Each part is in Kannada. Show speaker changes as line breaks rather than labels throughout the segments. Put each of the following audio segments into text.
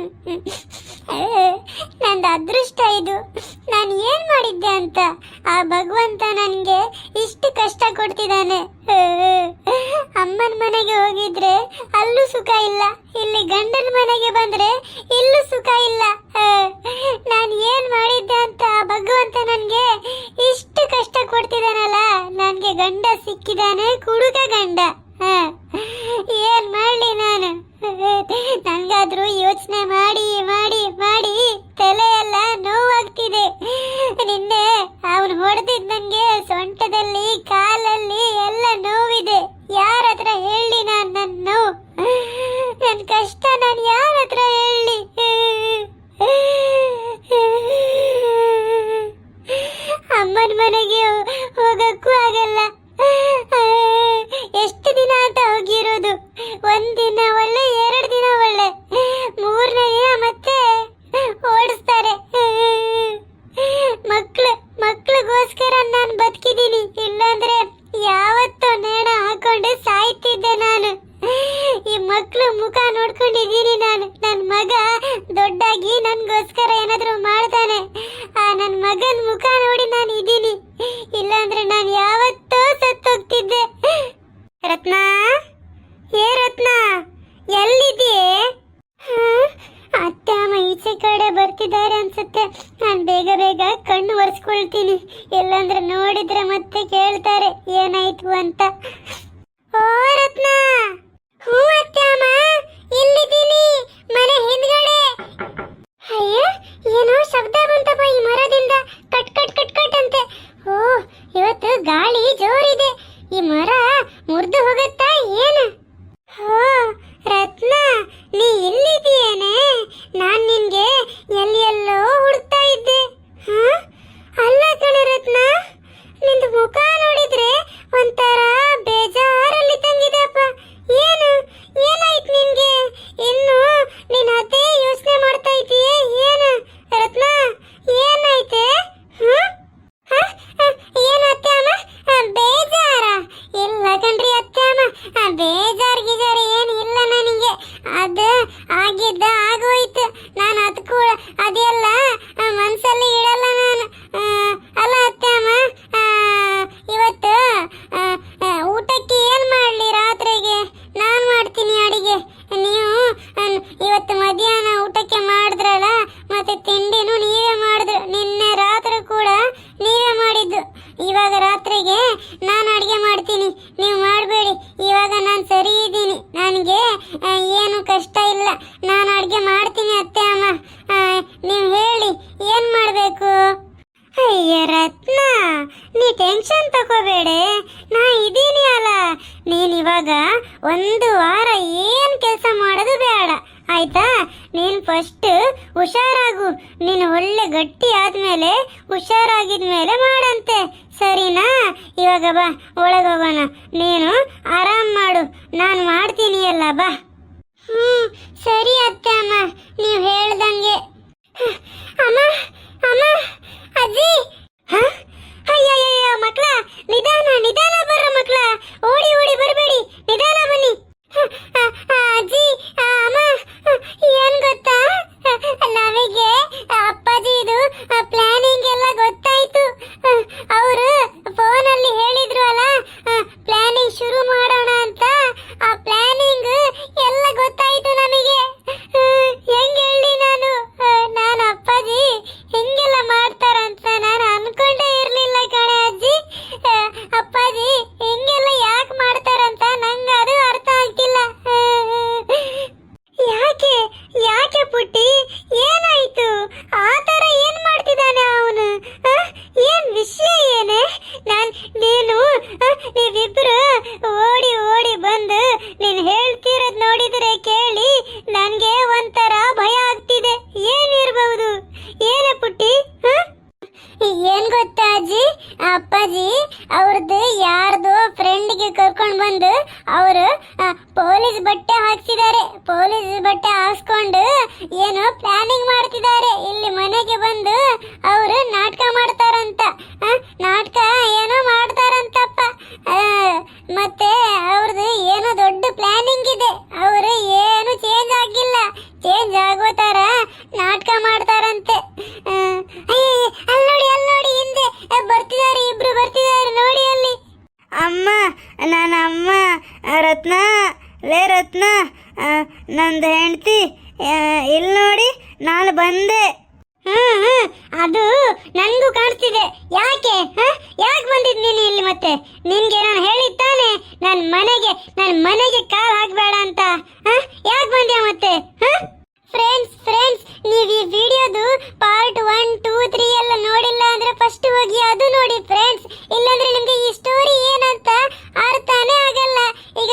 ನಂದು ಅದೃಷ್ಟ ಇದು. ನಾನು ಏನ್ ಮಾಡಿದ್ದೆ ಅಂತ? ಆ ಭಗವಂತ ನನಗೆ ಇಷ್ಟು ಕಷ್ಟ ಕೊಡ್ತಿದ್ದಾನೆ ಅಮ್ಮನ ಮನೆಗೆ ಹೋಗಿದ್ರೆ ಅಲ್ಲೂ ಸುಖ ಇಲ್ಲ. ಇಲ್ಲಿ ಗಂಡನ ಮನೆಗೆ ಬಂದ್ರೆ ಇಲ್ಲೂ ಸುಖ ಇಲ್ಲ. ನಾನು ಏನ್ ಮಾಡಿದ್ದೆ ಅಂತ ಆ ಭಗವಂತ ನನಗೆ ಇಷ್ಟು ಕಷ್ಟ ಕೊಡ್ತಿದ್ದಾನಲ್ಲ ನನಗೆ ಗಂಡ ಸಿಕ್ಕಿದಾನೆ ಕುಡುಕ ಗಂಡ. ಏನ್ ಮಾಡ್ಲಿ ನಾನು ನನ್ಗಾದ್ರೂ ಯೋಚನೆ ಮಾಡಿ ಮಾಡಿ ಮಾಡಿ ತಲೆ ಎಲ್ಲ ನೋವಾಗ್ತಿದೆ. ನಿನ್ನೆ ಅವನು ಹೊಡೆದಿದ್ ನಂಗೆ ಸೊಂಟದಲ್ಲಿ, ಕಾಲಲ್ಲಿ ಎಲ್ಲ ನೋವಿದೆ. ಯಾರ ಹತ್ರ ಹೇಳಿ ನಾನು ನನ್ನ ನೋವು? ನನ್ನ ಕಷ್ಟ ನಾನು ಯಾರ ಮಕ್ಳಿಗೋಸ್ಕರ ನಾನು ಬದುಕಿದ್ದೀನಿ ಇಲ್ಲಾಂದ್ರೆ ಯಾವತ್ತೋ ನೇಣ ಹಾಕೊಂಡು ಸಾಯ್ತಿದ್ದೆ ನಾನು. ಈ ಮಕ್ಕಳು ಮುಖ ನೋಡ್ಕೊಂಡಿದ್ದೀನಿ ನಾನು. ನನ್ನ ಮಗ ದೊಡ್ಡಾಗಿ ನನಗೋಸ್ಕರ ಏನಾದರೂ ಮಾಡ್ತಾನೆ. ಆ ನನ್ನ ಮಗನ ಮುಖ ನೋಡಿ ನಾನು ಇದ್ದೀನಿ ಇಲ್ಲಾಂದ್ರೆ ನಾನು ಯಾವತ್ತೋ ಸತ್ತೋಗ್ತಿದ್ದೆ. ರತ್ನ? ಏ ರತ್ನ ಎಲ್ಲಿದೆಯೇ ಅತ್ತೆ, ಅಮ್ಮ ಈಚೆ ಕಡೆ ಬರ್ತಿದ್ದಾರೆ ಅನ್ಸುತ್ತೆ. ಅಂತ. ಓ ರತ್ನ. ಹ್ಞೂ ಅತ್ತೆ ಅಮ್ಮ ಇಲ್ಲಿದ್ದೀನಿ ಮನೆ ಹಿಂದ್ಗಡೆ ಅಯ್ಯ ಏನೋ ಶಬ್ದ ಬಂತಪ್ಪ ಈ ಮರದಿಂದ ಕಟ್ ಕಟ್ ಕಟ್ ಕಟ್ ಅಂತೆ ಓ ಇವತ್ತು ಗಾಳಿ ಜೋರಿದೆ ಈ ಮರ ಮುರಿದು ಹೋಗುತ್ತಾ ಏನು ಹೋ ರತ್ನ ನೀ ಎಲ್ಲಿದೆಯೇನೆ ನಾನ್ ನಿನ್ಗೆ ಎಲ್ಲಿ ಎಲ್ಲೋ ಹುಡುಕ್ತಾ ಇದ್ದೆ ಹಾ ಅಲ್ಲ ಕಣೆ ರತ್ನ ನಿಂದು ಮುಖ ನೋಡಿದ್ರೆ ಒಂಥರ ಬೇಜಾರಲ್ಲಿ ತಂಗಿದೆಪ್ಪ ಏನು ಏನಾಯ್ತು ನಿನ್ಗೆ ಇನ್ನು ನೀನ್ ಅದೇ ಯೋಚನೆ ಮಾಡ್ತಾ ಇದೀಯೇ ಏನು ರತ್ನ ಏನಾಯ್ತೆ ಹ್ಮ್ ಹ? ಹ, ಏನು ಅತ್ತೆ ಅಮ್ಮ ಹ, ಬೇಜಾರ ಇಲ್ಲ ಕಣ್ರಿ ಅತ್ತೆ ಅಮ್ಮ ಹ, ಬೇಜಾರ್ ಗಿಜಾರ್ ಏನು ಇಲ್ಲ ನನಗೆ ಅದು ಆಗಿದ್ದ ಆಗೋಯ್ತು ನಾನು ಅದು ಕೂಡ ಅದೆಲ್ಲ ಆ, ಮನ್ಸಲ್ಲಿ ಇಡಲ್ಲ ನಾನು ಆ, ಅಲ್ಲ ಅತ್ತೆ ಅಮ್ಮ ಆ, ಇವತ್ತು ಆ, ಆ, ಊಟಕ್ಕೆ ಏನ್ ಮಾಡ್ಲಿ ರಾತ್ರಿಗೆ ನಾನ್ ಮಾಡ್ತೀನಿ ಅಡಿಗೆ ನೀವು ಆ, ಇವತ್ತು ಮಧ್ಯಾಹ್ನ ಊಟಕ್ಕೆ ಮಾಡಿದ್ರಲ್ಲ ಮತ್ತೆ ತಿಂಡಿನೂ ನೀವೇ ಮಾಡಿದ್ರು ನಿನ್ನೆ ರಾತ್ರಿ ಕೂಡ ನೀವೇ ಮಾಡಿದ್ದು ಇವಾಗ ರಾತ್ರಿಗೆ ನಾನು ಅಡಿಗೆ ಮಾಡ್ತೀನಿ ನೀವು ಮಾಡಬೇಡಿ ಇವಾಗ ನಾನು ಸರಿ ಇದ್ದೀನಿ ನನಗೆ ಆ, ಏನು ಕಷ್ಟ ಇಲ್ಲ ನಾನು ಅಡಿಗೆ ಮಾಡ್ತೀನಿ ಅತ್ತೆ ಅಮ್ಮ ಆ, ನೀವು ಹೇಳಿ ಏನು ಮಾಡಬೇಕು ಅಯ್ಯ ರತ್ನ ನೀ ಟೆನ್ಷನ್ ತಗೋಬೇಡಿ. ನಾ ಇದ್ದೀನಿ ಅಲ್ಲ ನೀನ್ ಇವಾಗ ಒಂದು ವಾರ ಏನ್ ಕೆಲಸ ಮಾಡೋದು ಬೇಡ ಆಯ್ತಾ? ನೀನ್ ಫಸ್ಟ್ ಹುಷಾರಾಗು. ನೀನು ಒಳ್ಳೆ ಗಟ್ಟಿ ಆದ್ಮೇಲೆ ಹುಷಾರಾಗಿದ್ಮೇಲೆ ಮಾಡಂತೆ. ಸರಿನಾ? ಇವಾಗ ಬಾ, ಒಳಗೋಗೋಣ. ನೀನು ಆರಾಮ್ ಮಾಡು. ನಾನು ಮಾಡ್ತೀನಿ ಅಲ್ಲ, ಬಾ. ಹ್ಮ್, ಸರಿ ಅತ್ತೆ. ಏನ್ ಗೊತ್ತಾ ಅಜ್ಜಿ? ಅಪ್ಪಾಜಿ ಅವ್ರದ್ದು ಯಾರ್ದು ಫ್ರೆಂಡ್ಗೆ ಕರ್ಕೊಂಡ್ ಬಂದು ಅವರು ಪೊಲೀಸ್ ಬಟ್ಟೆ ಹಾಕ್ಸಿದ್ದಾರೆ ಪೊಲೀಸ್ ಬಟ್ಟೆ ಹಾಕ್ಸ್ಕೊಂಡು ಏನು ಪ್ಲಾನಿಂಗ್ ಮಾಡ್ತಿದ್ದಾರೆ ಇಲ್ಲಿ ಮನೆಗೆ ಬಂದು ಅವರು ನಾಟಕ ಮಾಡ್ತಾರಂತ. ನಾಟಕ ಏನೋ ಮಾಡ್ತಾರಂತಪ್ಪ. ಮತ್ತೆ ಅವ್ರದ್ದು ಏನೋ ದೊಡ್ಡ ಪ್ಲಾನಿಂಗ್ ಇದೆ. ಅವರು ಏನು ಚೇಂಜ್ ಆಗಿಲ್ಲ. ಚೇಂಜ್
ಆಗೋತಾರ ನನ್ನ ಅಮ್ಮ ರತ್ನ ಲೇ ರತ್ನ ನಂದು ಹೆಂಡ್ತಿ ಇಲ್ಲಿ ನೋಡಿ ನಾನು ಬಂದೆ.
ಹ್ಞೂ ಹ್ಞೂ ಅದು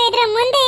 ಇದ್ರ ಮುಂದೆ